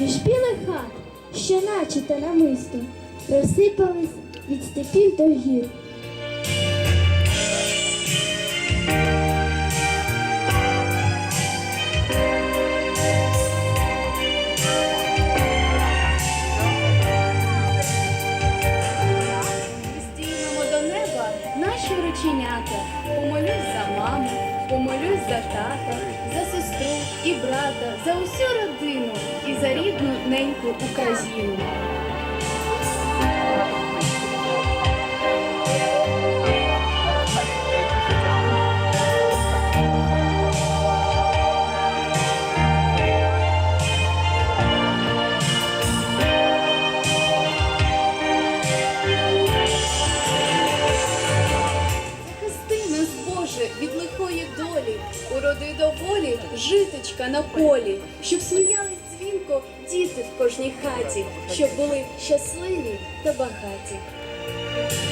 Між білих хат, що наче та намисто, розсипались від степів до гір. Рученята. Помолюсь за маму, помолюсь за тата, за сестру і брата, за усю родину і за рідну неньку Україну. Від лихої долі, уроди до волі, житочка на полі, щоб сміялись дзвінко діти в кожній хаті, щоб були щасливі та багаті.